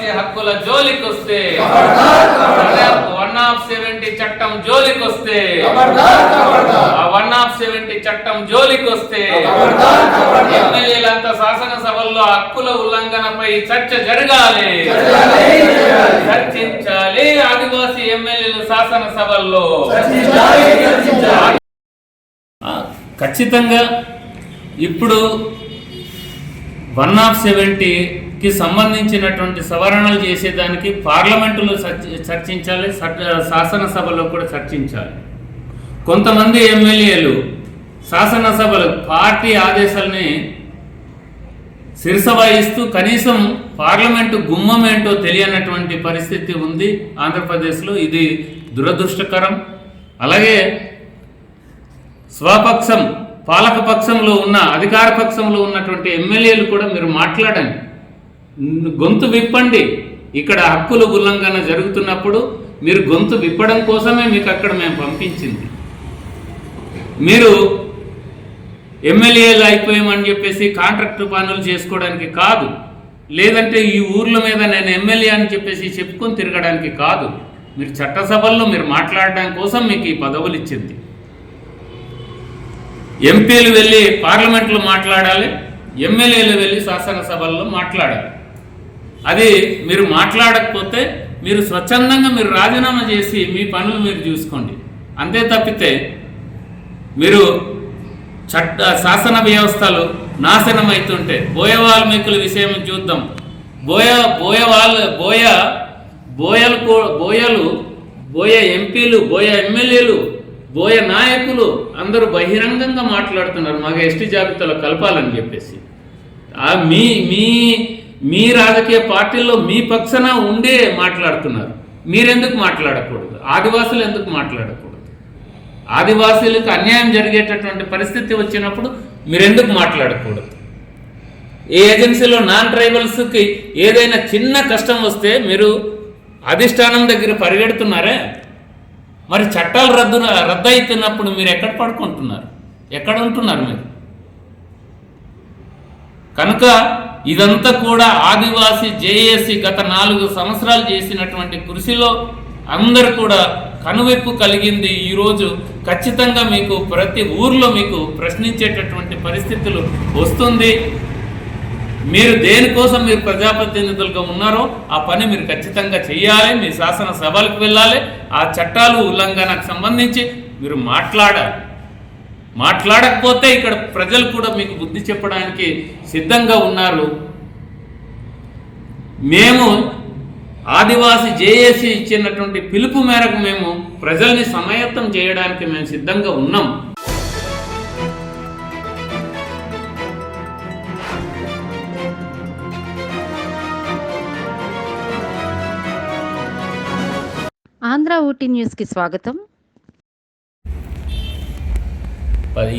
ఆదివాసీ హక్కుల జోలికొస్తే one of seventy చట్టం జోలికొస్తే ఆ వన్ ఆఫ్ సెవెంటీ చట్టం జోలికొస్తే ఎమ్మెల్యేలంతా శాసనసభల్లో హక్కుల ఉల్లంఘనపై చర్చ జరగాలి. చర్చించాలి ఆదివాసీ ఎమ్మెల్యేలు శాసనసభల్లో. ఖచ్చితంగా ఇప్పుడు వన్ ఆఫ్ కి సంబంధించినటువంటి సవరణలు చేసేదానికి పార్లమెంటులో చర్చించాలి శాసనసభలో కూడా చర్చించాలి. కొంతమంది ఎమ్మెల్యేలు శాసనసభలు పార్టీ ఆదేశాలని శిరసవాయిస్తూ కనీసం పార్లమెంటు గుమ్మం ఏంటో తెలియనటువంటి పరిస్థితి ఉంది ఆంధ్రప్రదేశ్లో. ఇది దురదృష్టకరం. అలాగే స్వపక్షం పాలకపక్షంలో ఉన్న అధికార పక్షంలో ఉన్నటువంటి ఎమ్మెల్యేలు కూడా మీరు మాట్లాడండి. గొంతు విప్పండి. ఇక్కడ హక్కుల ఉల్లంఘన జరుగుతున్నప్పుడు మీరు గొంతు విప్పడం కోసమే మీకు అక్కడ మేము పంపించింది. మీరు ఎమ్మెల్యేలు అయిపోయామని చెప్పేసి కాంట్రాక్టు పనులు చేసుకోవడానికి కాదు. లేదంటే ఈ ఊర్ల మీద నేను ఎమ్మెల్యే అని చెప్పేసి చెప్పుకొని తిరగడానికి కాదు. మీరు చట్టసభల్లో మీరు మాట్లాడడం కోసం మీకు ఈ పదవులు ఇచ్చింది. ఎంపీలు వెళ్ళి పార్లమెంట్లో మాట్లాడాలి ఎమ్మెల్యేలు వెళ్ళి శాసనసభల్లో మాట్లాడాలి. అది మీరు మాట్లాడకపోతే మీరు స్వచ్ఛందంగా మీరు రాజీనామా చేసి మీ పనులు మీరు చూసుకోండి. అంతే తప్పితే మీరు చట్ట శాసన వ్యవస్థలు నాశనం అవుతుంటే బోయ వాల్మీకుల విషయం చూద్దాం. బోయ బోయ వాళ్ళ బోయ బోయలు బోయలు బోయ ఎంపీలు బోయ ఎమ్మెల్యేలు బోయ నాయకులు అందరూ బహిరంగంగా మాట్లాడుతున్నారు. మాకు ఎస్టీ జాబితాలో కలపాలని చెప్పేసి. మీ మీ మీ రాజకీయ పార్టీల్లో మీ పక్షన ఉండే మాట్లాడుతున్నారు. మీరెందుకు మాట్లాడకూడదు? ఆదివాసులు ఎందుకు మాట్లాడకూడదు? ఆదివాసీలకు అన్యాయం జరిగేటటువంటి పరిస్థితి వచ్చినప్పుడు మీరెందుకు మాట్లాడకూడదు? ఏ ఏజెన్సీలో నాన్ ట్రైబల్స్కి ఏదైనా చిన్న కష్టం వస్తే మీరు అధిష్టానం దగ్గర పరిగెడుతున్నారే? మరి చట్టాలు రద్దు రద్దయితున్నప్పుడు మీరు ఎక్కడ పడుకుంటున్నారు? ఎక్కడ ఉంటున్నారు మీరు? కనుక ఇదంతా కూడా ఆదివాసీ జేఏసీ గత నాలుగు సంవత్సరాలు చేసినటువంటి కృషిలో అందరు కూడా కనువిప్పు కలిగింది. ఈరోజు ఖచ్చితంగా మీకు ప్రతి ఊర్లో మీకు ప్రశ్నించేటటువంటి పరిస్థితులు వస్తుంది. మీరు దేనికోసం మీరు ప్రజాప్రతినిధులుగా ఉన్నారో ఆ పని మీరు ఖచ్చితంగా చేయాలి మీ శాసన సభలకు వెళ్ళాలి. ఆ చట్టాలు ఉల్లంఘనకు సంబంధించి మీరు మాట్లాడాలి. మాట్లాడకపోతే ఇక్కడ ప్రజలు కూడా మీకు బుద్ధి చెప్పడానికి సిద్ధంగా ఉన్నారు. మేము ఆదివాసి జేఏసీ ఇచ్చినటువంటి పిలుపు మేరకు మేము ప్రజల్ని సమాయత్తం చేయడానికి మేము సిద్ధంగా ఉన్నాం. ఆంధ్ర ఊటీ న్యూస్కి స్వాగతం.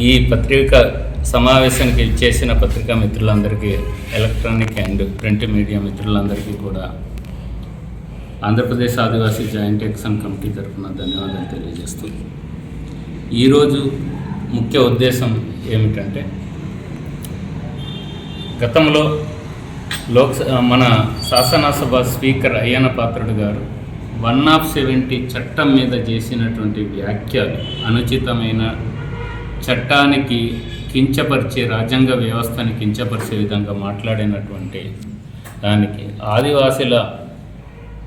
ఈ పత్రిక సమావేశానికి చేసిన పత్రికా మిత్రులందరికీ ఎలక్ట్రానిక్ అండ్ ప్రింట్ మీడియా మిత్రులందరికీ కూడా Andhra Pradesh Adivasi joint action committee తరఫున ధన్యవాదాలు తెలియజేస్తూ ఈరోజు ముఖ్య ఉద్దేశం ఏమిటంటే గతంలో లోక్స మన శాసనసభ స్పీకర్ అయ్యన్న పాత్రుడు గారు వన్ ఆఫ్ సెవెంటీ చట్టం మీద చేసినటువంటి వ్యాఖ్యలు అనుచితమైన చట్టానికి కించపరిచే రాజ్యాంగ వ్యవస్థని కించపరిచే విధంగా మాట్లాడినటువంటి దానికి ఆదివాసుల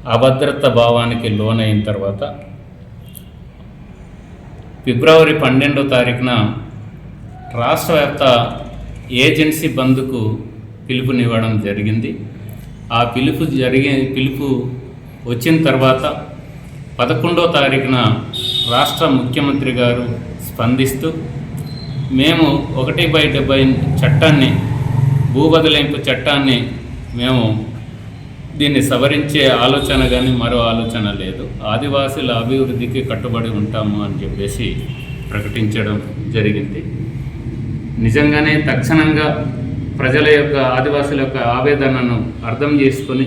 అభద్రత భావానికి లోనైన తర్వాత ఫిబ్రవరి పన్నెండో తారీఖున రాష్ట్ర వ్యాప్త ఏజెన్సీ బంద్కు పిలుపునివ్వడం జరిగింది. ఆ పిలుపు జరిగే పిలుపు వచ్చిన తర్వాత పదకొండో తారీఖున రాష్ట్ర ముఖ్యమంత్రి గారు స్పందిస్తూ మేము ఒకటి బై డెబ్బై చట్టాన్ని భూబదలింపు చట్టాన్ని మేము దీన్ని సవరించే ఆలోచన కానీ మరో ఆలోచన లేదు. ఆదివాసుల అభివృద్ధికి కట్టుబడి ఉంటాము అని చెప్పేసి ప్రకటించడం జరిగింది. నిజంగానే తక్షణంగా ప్రజల యొక్క ఆదివాసుల యొక్క ఆవేదనను అర్థం చేసుకొని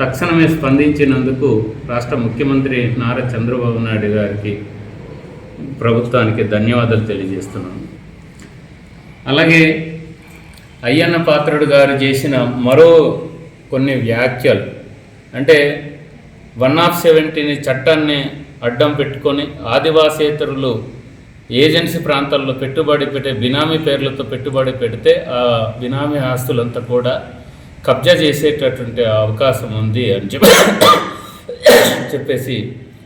తక్షణమే స్పందించినందుకు రాష్ట్ర ముఖ్యమంత్రి నారా చంద్రబాబు నాయుడు గారికి ప్రభుత్వానికి ధన్యవాదాలు తెలియజేస్తున్నాను. అలాగే అయ్యన్న పాత్రుడు గారు చేసిన మరో కొన్ని వ్యాఖ్యలు. అంటే వన్ ఆఫ్ సెవెంటీని చట్టాన్ని అడ్డం పెట్టుకొని ఆదివాసేతరులు ఏజెన్సీ ప్రాంతాల్లో పెట్టుబడి పెట్టే బినామీ పేర్లతో పెట్టుబడి పెడితే ఆ బినామీ ఆస్తులంతా కూడా కబ్జా చేసేటటువంటి అవకాశం ఉంది అని చెప్పి చెప్పేసి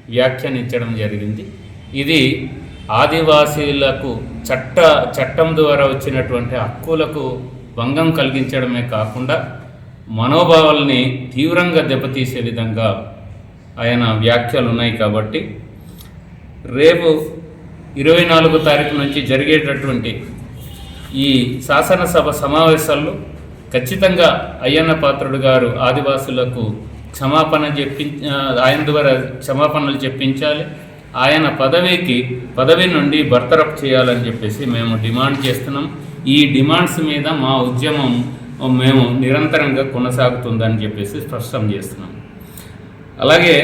వ్యాఖ్యానించడం జరిగింది. ఇది ఆదివాసీలకు చట్ట చట్టం ద్వారా వచ్చినటువంటి హక్కులకు భంగం కలిగించడమే కాకుండా మనోభావాల్ని తీవ్రంగా దెబ్బతీసే విధంగా ఆయన వ్యాఖ్యలు ఉన్నాయి కాబట్టి రేపు ఇరవై నాలుగో తారీఖు నుంచి జరిగేటటువంటి ఈ శాసనసభ సమావేశాల్లో ఖచ్చితంగా అయ్యన్న పాత్రుడు గారు ఆదివాసులకు క్షమాపణ చెప్పి ఆయన ద్వారా క్షమాపణలు చెప్పించాలి. ఆయన పదవికి పదవి నుండి బర్తరఫ్ చేయాలని చెప్పేసి మేము డిమాండ్ చేస్తున్నాం. ఈ డిమాండ్స్ మీద మా ఉద్యమం మేము నిరంతరంగా కొనసాగుతుందని చెప్పేసి స్పష్టం చేస్తున్నాం. అలాగే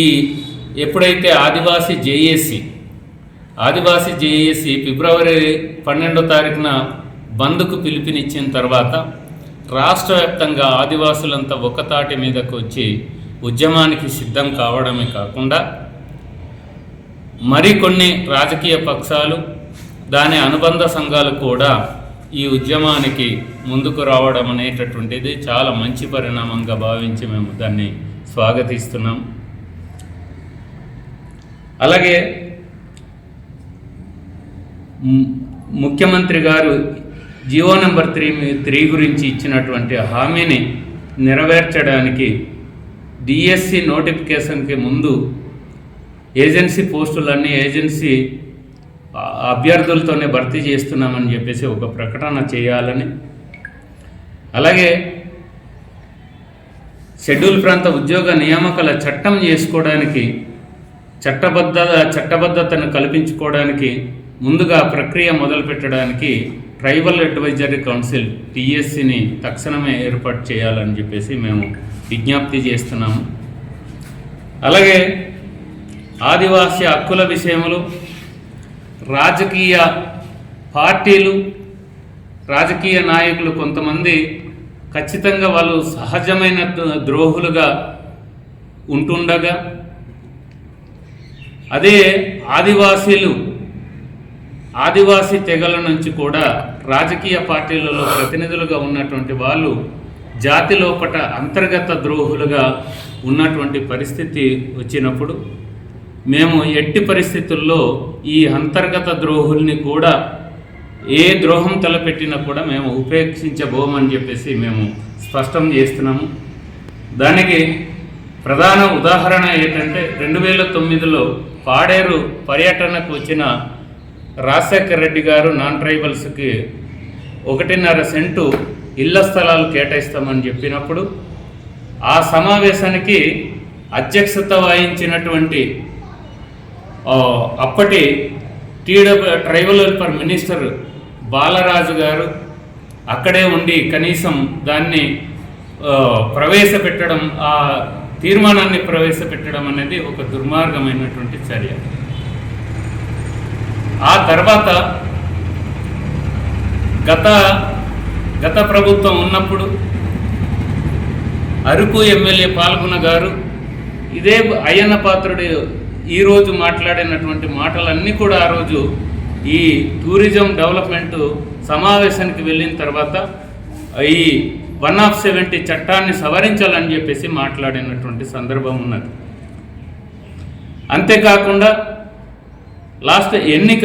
ఈ ఎప్పుడైతే ఆదివాసీ జేఏసీ ఆదివాసీ జేఏసీ ఫిబ్రవరి పన్నెండో తారీఖున బంద్కు పిలుపునిచ్చిన తర్వాత రాష్ట్ర వ్యాప్తంగా ఆదివాసులంతా ఒకతాటి మీదకు వచ్చి ఉద్యమానికి సిద్ధం కావడమే కాకుండా మరికొన్ని రాజకీయ పక్షాలు దాని అనుబంధ సంఘాలు కూడా ఈ ఉద్యమానికి ముందుకు రావడం అనేటటువంటిది చాలా మంచి పరిణామంగా భావించి మేము దాన్ని స్వాగతిస్తున్నాం. అలాగే ముఖ్యమంత్రి గారు జియో నెంబర్ త్రీ త్రీ గురించి ఇచ్చినటువంటి హామీని నెరవేర్చడానికి డిఎస్సి నోటిఫికేషన్కి ముందు ఏజెన్సీ పోస్టులన్నీ ఏజెన్సీ అభ్యర్థులతోనే భర్తీ చేస్తున్నామని చెప్పేసి ఒక ప్రకటన చేయాలని. అలాగే షెడ్యూల్ ప్రాంత ఉద్యోగ నియామకాల చట్టం చేసుకోవడానికి చట్టబద్ధ చట్టబద్ధతను కల్పించుకోవడానికి ముందుగా ప్రక్రియ మొదలుపెట్టడానికి ట్రైబల్ అడ్వైజరీ కౌన్సిల్ టీఎస్సిని తక్షణమే ఏర్పాటు చేయాలని చెప్పేసి మేము విజ్ఞప్తి చేస్తున్నాము. అలాగే ఆదివాసీ హక్కుల విషయంలో రాజకీయ పార్టీలు రాజకీయ నాయకులు కొంతమంది ఖచ్చితంగా వాళ్ళు సహజమైన ద్రోహులుగా ఉంటుండగా అదే ఆదివాసీలు ఆదివాసీ తెగల నుంచి కూడా రాజకీయ పార్టీలలో ప్రతినిధులుగా ఉన్నటువంటి వాళ్ళు జాతి లోపట అంతర్గత ద్రోహులుగా ఉన్నటువంటి పరిస్థితి వచ్చినప్పుడు మేము ఎట్టి పరిస్థితుల్లో ఈ అంతర్గత ద్రోహుల్ని కూడా ఏ ద్రోహం తలపెట్టినా కూడా మేము ఉపేక్షించబోమని చెప్పేసి మేము స్పష్టం చేస్తున్నాము. దానికి ప్రధాన ఉదాహరణ ఏంటంటే రెండు వేల తొమ్మిదిలో పాడేరు పర్యటనకు వచ్చిన రాజశేఖర్ రెడ్డి గారు నాన్ ట్రైబల్స్కి ఒకటిన్నర సెంటు ఇళ్ళ స్థలాలు కేటాయిస్తామని చెప్పినప్పుడు ఆ సమావేశానికి అధ్యక్షత వహించినటువంటి అప్పటి TW tribal welfare minister Balaraju గారు అక్కడే ఉండి కనీసం దాన్ని ప్రవేశపెట్టడం ఆ తీర్మానాన్ని ప్రవేశపెట్టడం అనేది ఒక దుర్మార్గమైనటువంటి చర్య. ఆ తర్వాత గత గత ప్రభుత్వం ఉన్నప్పుడు అరకు ఎమ్మెల్యే పాల్గొన గారు ఇదే అయ్యన్న పాత్రుడు ఈరోజు మాట్లాడినటువంటి మాటలన్నీ కూడా ఆ రోజు ఈ టూరిజం డెవలప్మెంట్ సమావేశానికి వెళ్ళిన తర్వాత ఈ వన్ ఆఫ్ సెవెంటీ చట్టాన్ని సవరించాలని చెప్పేసి మాట్లాడినటువంటి సందర్భం ఉన్నది. అంతేకాకుండా లాస్ట్ ఎన్నిక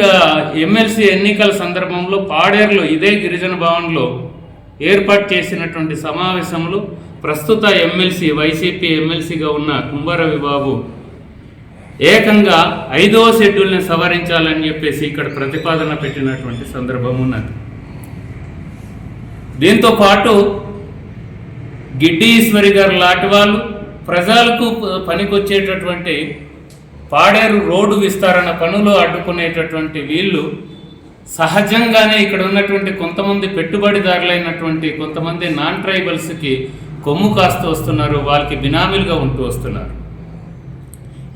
ఎమ్మెల్సీ ఎన్నికల సందర్భంలో పాడేరులో ఇదే గిరిజన భవన్లో ఏర్పాటు చేసినటువంటి సమావేశంలో ప్రస్తుత ఎమ్మెల్సీ వైసీపీ ఎమ్మెల్సీగా ఉన్న కుంభారవి బాబు ఏకంగా ఐదవ షెడ్యూల్ని సవరించాలని చెప్పేసి ఇక్కడ ప్రతిపాదన పెట్టినటువంటి సందర్భం ఉన్నది. దీంతో పాటు గిడ్డి ఈశ్వరి గారు లాంటి వాళ్ళు ప్రజలకు పనికొచ్చేటటువంటి పాడేరు రోడ్డు విస్తరణ పనులు అడ్డుకునేటటువంటి వీళ్ళు సహజంగానే ఇక్కడ ఉన్నటువంటి కొంతమంది పెట్టుబడిదారులైనటువంటి కొంతమంది నాన్ ట్రైబల్స్కి కొమ్ము కాస్తూ వస్తున్నారు వాళ్ళకి బినామీలుగా ఉంటూ వస్తున్నారు.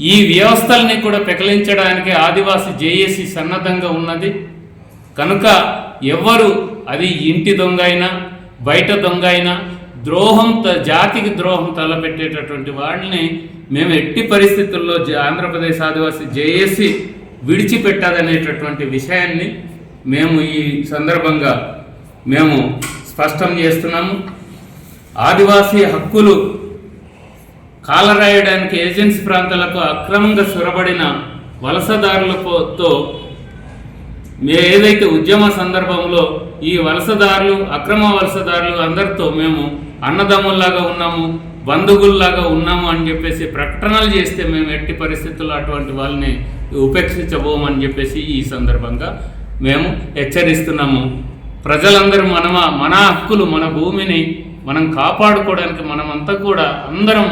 ఈ వ్యవస్థల్ని కూడా పెకలించడానికి ఆదివాసి జేఏసీ సన్నద్ధంగా ఉన్నది. కనుక ఎవ్వరు అది ఇంటి దొంగ అయినా బయట దొంగ అయినా ద్రోహం జాతికి ద్రోహం తలపెట్టేటటువంటి వాళ్ళని మేము ఎట్టి పరిస్థితుల్లో జ- ఆంధ్రప్రదేశ్ ఆదివాసీ జేఏసీ విడిచిపెట్టాలనేటటువంటి విషయాన్ని మేము ఈ సందర్భంగా మేము స్పష్టం చేస్తున్నాము. ఆదివాసీ హక్కులు కాలరాయడానికి ఏజెన్సీ ప్రాంతాలకు అక్రమంగా చొరబడిన వలసదారులతో మే ఏదైతే ఉద్యమ సందర్భంలో ఈ వలసదారులు అక్రమ వలసదారులు అందరితో మేము అన్నదమ్ముల్లాగా ఉన్నాము బంధువుల్లాగా ఉన్నాము అని చెప్పేసి ప్రకటనలు చేస్తే మేము ఎట్టి పరిస్థితుల్లో అటువంటి వాళ్ళని ఉపేక్షించబోమని చెప్పేసి ఈ సందర్భంగా మేము హెచ్చరిస్తున్నాము. ప్రజలందరూ మన మన హక్కులు మన భూమిని మనం కాపాడుకోవడానికి మనమంతా కూడా అందరం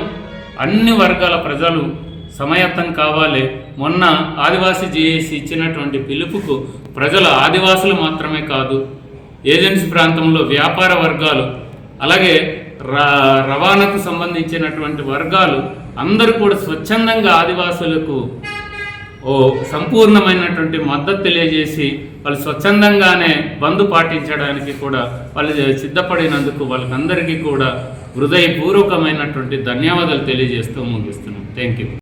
అన్ని వర్గాల ప్రజలు సమయత్తం కావాలి. మొన్న ఆదివాసీ జేఏసీ ఇచ్చినటువంటి పిలుపుకు ప్రజలు ఆదివాసులు మాత్రమే కాదు ఏజెన్సీ ప్రాంతంలో వ్యాపార వర్గాలు అలాగే రవాణాకు సంబంధించినటువంటి వర్గాలు అందరూ కూడా స్వచ్ఛందంగా ఆదివాసులకు ఓ సంపూర్ణమైనటువంటి మద్దతు తెలియజేసి వాళ్ళు స్వచ్ఛందంగానే బంద్ పాటించడానికి కూడా వాళ్ళు సిద్ధపడినందుకు వాళ్ళకందరికీ కూడా హృదయపూర్వకమైనటువంటి ధన్యవాదాలు తెలియజేస్తూ ముగిస్తున్నాం. Thank you